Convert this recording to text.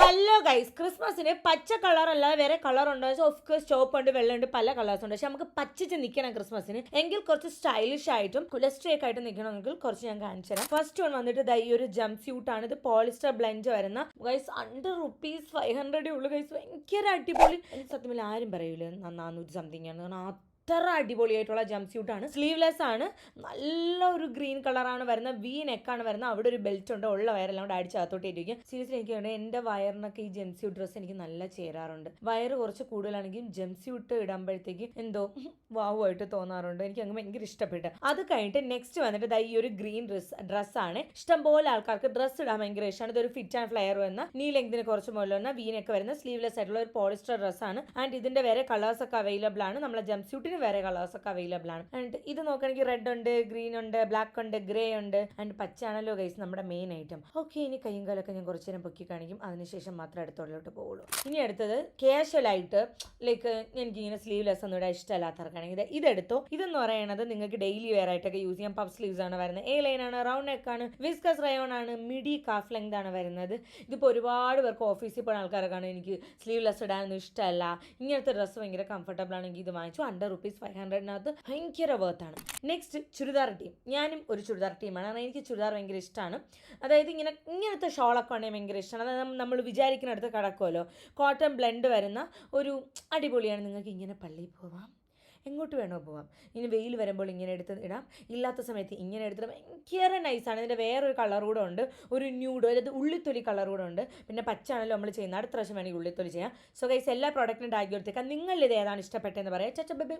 Hello guys ക്രിസ്മസിന് പച്ച colour അല്ലാതെ വേറെ കളർ ഉണ്ടോ? ഓഫ് കോഴ്സ് ചോപ്പ് ഉണ്ട് വെള്ളം ഉണ്ട് പല കളേഴ്സ് ഉണ്ട്. പക്ഷെ നമുക്ക് പച്ചിച്ച് നിൽക്കണം ക്രിസ്മസിന് എങ്കിൽ കുറച്ച് സ്റ്റൈലിഷ് ആയിട്ടും കുലസ്ട്രി ഒക്കെ ആയിട്ട് നിൽക്കണമെങ്കിൽ കുറച്ച് ഞാൻ കാണിച്ചു തരാം. ഫസ്റ്റ് വൺ വന്നിട്ട് ഈ ഒരു ജംപ് സ്യൂട്ട് ആണ്. ഇത് പോളിസ്റ്റർ ബ്ലെൻഡ് വരുന്ന. ഗൈസ് അണ്ടർ റുപ്പീസ് ഫൈവ് ഹൺഡ്രഡേ ഉള്ളൂ ഗൈസ് ഭയങ്കര അടിപൊളി. സത്യമില്ല ആരും പറയൂല നാനൂറ്റി സംതിങ് ആണ്. കാരണം അത്ര അടിപൊളിയായിട്ടുള്ള ജംപ് സ്യൂട്ടാണ് സ്ലീവ്ലെസ് ആണ്. നല്ല ഒരു ഗ്രീൻ കളറാണ് വരുന്നത് വി നെക്കാണ് വരുന്നത് അവിടെ ഒരു ബെൽറ്റ് ഉണ്ട്. ഉള്ള വയറെല്ലാം കൂടെ അടിച്ച് അകത്തോട്ട് ഇരിക്കും സീരിയസ്ലി എനിക്ക് വേണ്ടത് എന്റെ വയറിനൊക്കെ ഈ ജംപ് സ്യൂട്ട് ഡ്രസ്സ് എനിക്ക് നല്ല ചേരാറുണ്ട്. വയറ് കുറച്ച് കൂടുതലാണെങ്കിൽ ജംപ് സ്യൂട്ട് ഇടുമ്പോഴത്തേക്ക് എന്തോ വാവുമായിട്ട് തോന്നാറുണ്ട്. എനിക്ക് അങ്ങ് ഭയങ്കര ഇഷ്ടപ്പെട്ടു. അത് കഴിഞ്ഞിട്ട് നെക്സ്റ്റ് വന്നിട്ട് ഈ ഒരു ഗ്രീൻ ഡ്രസ് ഡ്രസ്സാണ് ഇഷ്ടംപോലെ ആൾക്കാർക്ക് ഡ്രസ്സ് ഇടാൻ ഭയങ്കര ഇഷ്ടമാണ് ഇതൊരു ഫിറ്റ് ആൻഡ് ഫ്ലെയർ വന്ന നീ ലെങ്തിന് കുറച്ച് മുകളിൽ വന്ന വീനൊക്കെ വരുന്ന സ്ലീവ്ലെസ് ആയിട്ടുള്ള ഒരു പോളിസ്റ്റർ ഡ്രസ്സാണ് ആൻഡ് ഇതിന്റെ വേറെ കളേഴ്സ് ഒക്കെ അവൈലബിൾ ആണ്. നമ്മളെ ജംപ് സ്യൂട്ടിന് വേറെ കളേഴ്സ് ഒക്കെ അവൈലബിൾ ആണ്. ആൻഡ് ഇത് നോക്കുകയാണെങ്കിൽ റെഡ് ഉണ്ട് ഗ്രീൻ ഉണ്ട് ബ്ലാക്ക് ഉണ്ട് ഗ്രേ ഉണ്ട്. ആൻഡ് പച്ചയാണല്ലോ ഗൈസ് നമ്മുടെ മെയിൻ ഐറ്റം ഓക്കെ ഇനി കയ്യും കാലൊക്കെ ഞാൻ കുറച്ച് നേരം പൊക്കി കാണിക്കും. അതിനുശേഷം മാത്രം അടുത്തോളിലോട്ട് പോകുള്ളൂ ഇനി അടുത്തത് കാഷ്വൽ ആയിട്ട് ലൈക്ക് എനിക്ക് ഇങ്ങനെ സ്ലീവ്ലെസ് ഒന്നും ഇവിടെ ഇഷ്ടമല്ലാത്തവർക്കാണെങ്കിൽ ഇത് ഇതെടുത്തോ. ഇതെന്ന് പറയുന്നത് നിങ്ങൾക്ക് ഡെയിലി വെയർ ആയിട്ടൊക്കെ യൂസ് ചെയ്യാം. പഫ് സ്ലീവ്സ് ആണ് വരുന്നത് എ ലൈൻ ആണ് റൗണ്ട് നെക്ക് ആണ് വിസ്കസ് റയോൺ ആണ് മിഡി കാഫ് ലെങ്ത് ആണ് വരുന്നത്. ഇതിപ്പോൾ ഒരുപാട് പേർക്ക് ഓഫീസിൽ പോകുന്ന ആൾക്കാരൊക്കെ ആണ് എനിക്ക് സ്ലീവ്ലെസ് ഇടാനൊന്നും ഇഷ്ടമല്ല. ഇങ്ങനത്തെ ഡ്രസ്സ് ഭയങ്കര കംഫർട്ടബിൾ ആണെങ്കിൽ ഇത് വാങ്ങിച്ചു. അണ്ടർ റുപ്പീസ് ഫൈവ് ഹൺഡ്രഡിനകത്ത് ഭയങ്കര വേർത്താണ് നെക്സ്റ്റ് ചുരിദാർ ടീം ഞാനും ഒരു ചുരിദാർ ടീമാണ് കാരണം എനിക്ക് ചുരിദാർ ഭയങ്കര ഇഷ്ടമാണ് അതായത് ഇങ്ങനെ ഇങ്ങനത്തെ ഷോളൊക്കെ ആണെങ്കിൽ ഭയങ്കര ഇഷ്ടമാണ് അതായത് നമ്മൾ വിചാരിക്കുന്നിടത്ത് കിടക്കുമല്ലോ കോട്ടൺ ബ്ലെൻഡ് വരുന്ന ഒരു അടിപൊളിയാണ്. നിങ്ങൾക്ക് ഇങ്ങനെ പള്ളിയിൽ പോവാം. എങ്ങോട്ട് വേണോ പോവാം. ഇനി വെയിൽ വരുമ്പോൾ ഇങ്ങനെ എടുത്ത് ഇടാം. ഇല്ലാത്ത സമയത്ത് ഇങ്ങനെ എടുത്തിട്ട് ഭയങ്കര നൈസാണ് ഇതിന്റെ വേറൊരു കളർ കൂടെ ഉണ്ട്. ഒരു ന്യൂഡ് അതായത് ഉള്ളിത്തൊലി കളർ കൂടെ ഉണ്ട്. പിന്നെ പച്ചാണല്ലോ നമ്മൾ ചെയ്യുന്നത്. അടുത്ത പ്രാവശ്യം വേണമെങ്കിൽ ഉള്ളിത്തൊലി ചെയ്യാം. സോ ഗൈസ് എല്ലാ പ്രോഡക്റ്റിനും ടാഗ് കൊടുത്തേക്കാം. നിങ്ങളിൽ ഇത് ഏതാണ് ഇഷ്ടപ്പെട്ടതെന്ന് പറയാം. ചച്ച ബേബി